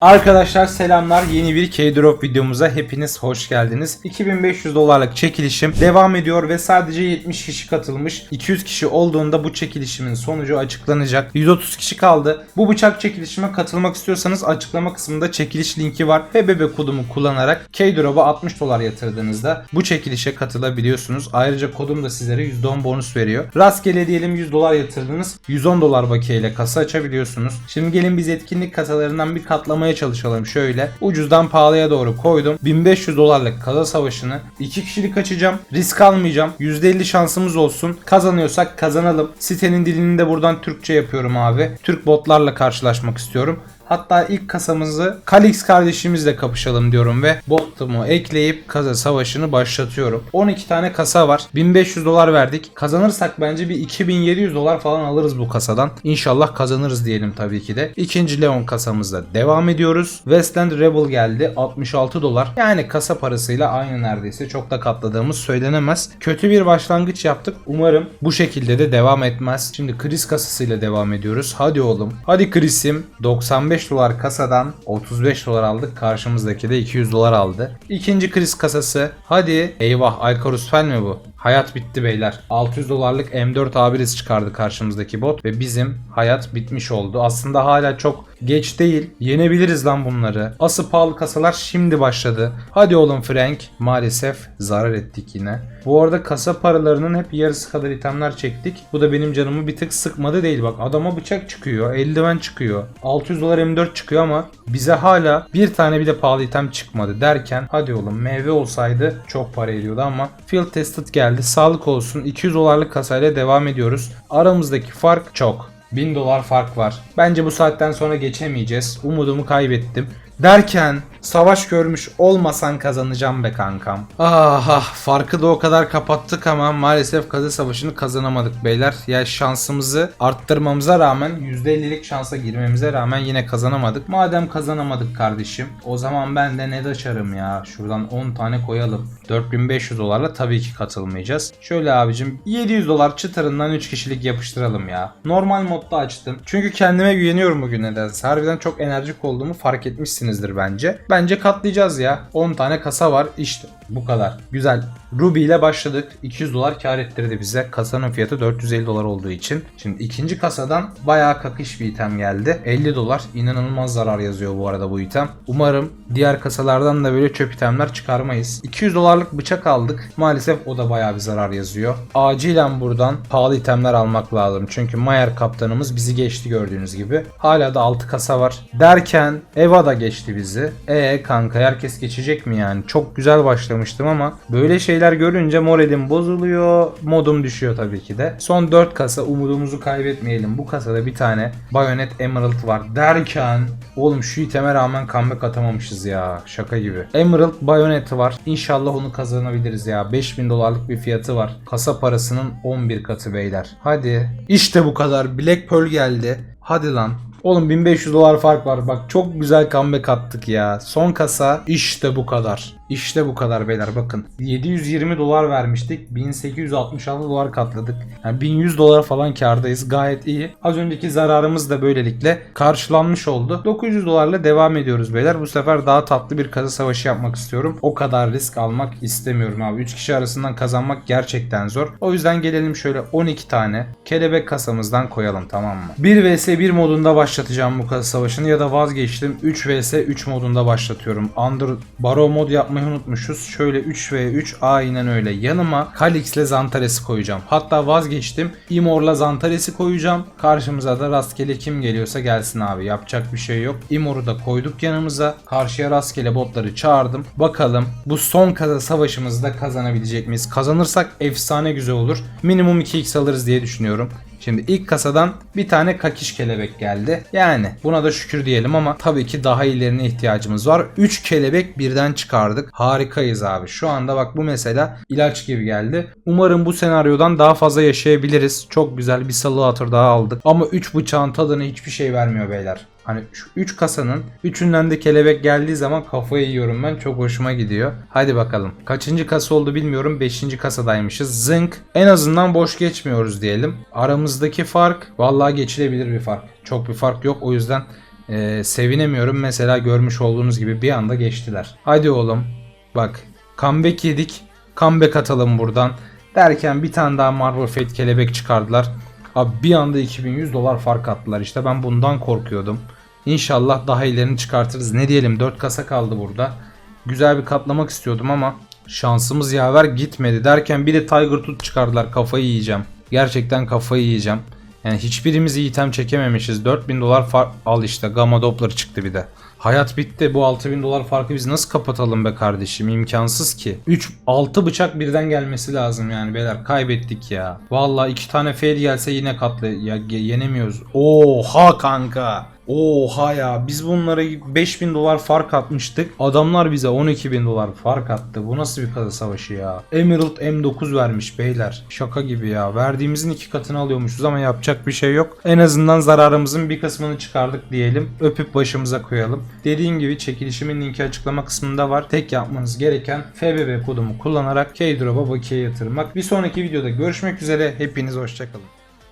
Arkadaşlar selamlar. Yeni bir K-Drop videomuza hepiniz hoş geldiniz. 2500 dolarlık çekilişim devam ediyor ve sadece 70 kişi katılmış. 200 kişi olduğunda bu çekilişimin sonucu açıklanacak. 130 kişi kaldı. Bu bıçak çekilişime katılmak istiyorsanız açıklama kısmında çekiliş linki var. HBB kodumu kullanarak K-Drop'a 60 dolar yatırdığınızda bu çekilişe katılabiliyorsunuz. Ayrıca kodum da sizlere %10 bonus veriyor. Rastgele diyelim 100 dolar yatırdınız. 110 dolar bakiye ile kasa açabiliyorsunuz. Şimdi gelin biz etkinlik kasalarından bir katlamaya çalışalım şöyle. Ucuzdan pahalıya doğru koydum. 1500 dolarlık kasa savaşını 2 kişilik açacağım. Risk almayacağım. %50 şansımız olsun. Kazanıyorsak kazanalım. Sitenin dilini de buradan Türkçe yapıyorum abi. Türk botlarla karşılaşmak istiyorum. Hatta ilk kasamızı Kalix kardeşimizle kapışalım diyorum ve botumu ekleyip kasa savaşını başlatıyorum. 12 tane kasa var. 1500 dolar verdik. Kazanırsak bence bir 2700 dolar falan alırız bu kasadan. İnşallah kazanırız diyelim tabii ki de. İkinci Leon kasamızda devam ediyoruz. Westland Rebel geldi. 66 dolar. Yani kasa parasıyla aynı neredeyse. Çok da katladığımız söylenemez. Kötü bir başlangıç yaptık. Umarım bu şekilde de devam etmez. Şimdi Chris kasasıyla devam ediyoruz. Hadi oğlum. Hadi Chris'im. 95 dolar kasadan 35 dolar aldık. Karşımızdaki de 200 dolar aldı. İkinci Chris kasası. Hadi. Eyvah Icarus Fel mi bu? Hayat bitti beyler. 600 dolarlık M4 A1 çıkardı karşımızdaki bot ve bizim hayat bitmiş oldu. Aslında hala çok geç değil. Yenebiliriz lan bunları. Asıl pahalı kasalar şimdi başladı. Hadi oğlum Frank. Maalesef zarar ettik yine. Bu arada kasa paralarının hep yarısı kadar itemler çektik. Bu da benim canımı bir tık sıkmadı değil. Bak adama bıçak çıkıyor. Eldiven çıkıyor. 600 dolar M4 çıkıyor ama bize hala bir tane bile pahalı item çıkmadı derken hadi oğlum meyve olsaydı çok para ediyordu ama field tested geldi. Sağlık olsun. 200 dolarlık kasayla devam ediyoruz. Aramızdaki fark çok. 1000 dolar fark var. Bence bu saatten sonra geçemeyeceğiz. Umudumu kaybettim. Derken savaş görmüş olmasan kazanacağım be kankam. Ah ah farkı da o kadar kapattık ama maalesef kazı savaşını kazanamadık beyler. Ya şansımızı arttırmamıza rağmen %50'lik şansa girmemize rağmen yine kazanamadık. Madem kazanamadık kardeşim o zaman ben de ne açarım ya. Şuradan 10 tane koyalım. 4500 dolarla tabii ki katılmayacağız. Şöyle abicim 700 dolar çıtırından 3 kişilik yapıştıralım ya. Normal modda açtım. Çünkü kendime güveniyorum bugün nedense. Harbiden çok enerjik olduğumu fark etmişsinizdir bence. Bence katlayacağız ya. 10 tane kasa var işte. Bu kadar. Güzel. Ruby ile başladık. 200 dolar kar ettirdi bize. Kasanın fiyatı 450 dolar olduğu için. Şimdi ikinci kasadan bayağı kakış bir item geldi. 50 dolar. İnanılmaz zarar yazıyor bu arada bu item. Umarım diğer kasalardan da böyle çöp itemler çıkarmayız. 200 dolarlık bıçak aldık. Maalesef o da bayağı bir zarar yazıyor. Acilen buradan pahalı itemler almak lazım. Çünkü Mayer kaptanımız bizi geçti gördüğünüz gibi. Hala da 6 kasa var. Derken Eva da geçti bizi. E kanka herkes geçecek mi yani? Çok güzel başlamıştım ama böyle şeyler görünce moralim bozuluyor. Modum düşüyor tabii ki de. Son 4 kasa umudumuzu kaybetmeyelim. Bu kasada bir tane Bayonet Emerald var derken oğlum şu iteme rağmen comeback atamamışız ya. Şaka gibi. Emerald Bayonet var. İnşallah onu kazanabiliriz ya. 5000 dolarlık bir fiyatı var. Kasa parasının 11 katı beyler. Hadi. İşte bu kadar. Black Pearl geldi. Hadi lan. Oğlum 1500 dolar fark var. Bak çok güzel comeback attık ya. Son kasa işte bu kadar. İşte bu kadar beyler bakın. 720 dolar vermiştik. 1866 dolar katladık. Yani 1100 dolar falan kardayız. Gayet iyi. Az önceki zararımız da böylelikle karşılanmış oldu. 900 dolarla devam ediyoruz beyler. Bu sefer daha tatlı bir kasa savaşı yapmak istiyorum. O kadar risk almak istemiyorum abi. 3 kişi arasından kazanmak gerçekten zor. O yüzden gelelim şöyle 12 tane kelebek kasamızdan koyalım tamam mı? 1 vs 1 modunda başlatacağım bu kasa savaşını ya da vazgeçtim. 3 vs 3 modunda başlatıyorum. Under Baro mod yapmayı unutmuşuz. Şöyle 3 v 3 aynen öyle. Yanıma Kalix ile Zantares'i koyacağım. Hatta vazgeçtim. Imor'la Zantares'i koyacağım. Karşımıza da rastgele kim geliyorsa gelsin abi. Yapacak bir şey yok. Imor'u da koyduk yanımıza. Karşıya rastgele botları çağırdım. Bakalım bu son kaza savaşımızda kazanabilecek miyiz? Kazanırsak efsane güzel olur. Minimum 2x alırız diye düşünüyorum. Şimdi ilk kasadan bir tane kakiş kelebek geldi. Yani buna da şükür diyelim ama tabii ki daha iyilerine ihtiyacımız var. 3 kelebek birden çıkardık. Harikayız abi. Şu anda bak bu mesela ilaç gibi geldi. Umarım bu senaryodan daha fazla yaşayabiliriz. Çok güzel bir salı hatır daha aldık. Ama 3 bıçağın tadını hiçbir şey vermiyor beyler. Hani şu 3 kasanın 3'ünden de kelebek geldiği zaman kafayı yiyorum ben. Çok hoşuma gidiyor. Hadi bakalım. Kaçıncı kasa oldu bilmiyorum. 5. kasadaymışız. Zınk. En azından boş geçmiyoruz diyelim. Aramızdaki fark vallahi geçilebilir bir fark. Çok bir fark yok. O yüzden Ee, sevinemiyorum. Mesela görmüş olduğunuz gibi bir anda geçtiler. Hadi oğlum. Bak comeback yedik. Comeback atalım buradan. Derken bir tane daha Marvel Fate kelebek çıkardılar. Abi bir anda 2100 dolar fark attılar. İşte ben bundan korkuyordum. İnşallah daha ilerini çıkartırız. Ne diyelim 4 kasa kaldı burada. Güzel bir katlamak istiyordum ama şansımız yaver gitmedi derken bir de Tiger Tooth çıkardılar. Kafayı yiyeceğim. Gerçekten kafayı yiyeceğim. Yani hiçbirimiz iyi item çekememişiz. 4000 dolar fark al işte Gamma Doppler çıktı bir de. Hayat bitti. Bu 6000 dolar farkı biz nasıl kapatalım be kardeşim? İmkansız ki. 3 6 bıçak birden gelmesi lazım yani beyler. Kaybettik ya. Vallahi iki tane fail gelse yine katlı ya yenemiyoruz. Oha kanka. Oha ya biz bunlara 5000 dolar fark atmıştık. Adamlar bize 12.000 dolar fark attı. Bu nasıl bir kasa savaşı ya? Emerald M9 vermiş beyler. Şaka gibi ya. Verdiğimizin iki katını alıyormuşuz ama yapacak bir şey yok. En azından zararımızın bir kısmını çıkardık diyelim. Öpüp başımıza koyalım. Dediğim gibi çekilişimin linki açıklama kısmında var. Tek yapmanız gereken FBB kodumu kullanarak K-Drop'a bakiye yatırmak. Bir sonraki videoda görüşmek üzere. Hepiniz hoşçakalın.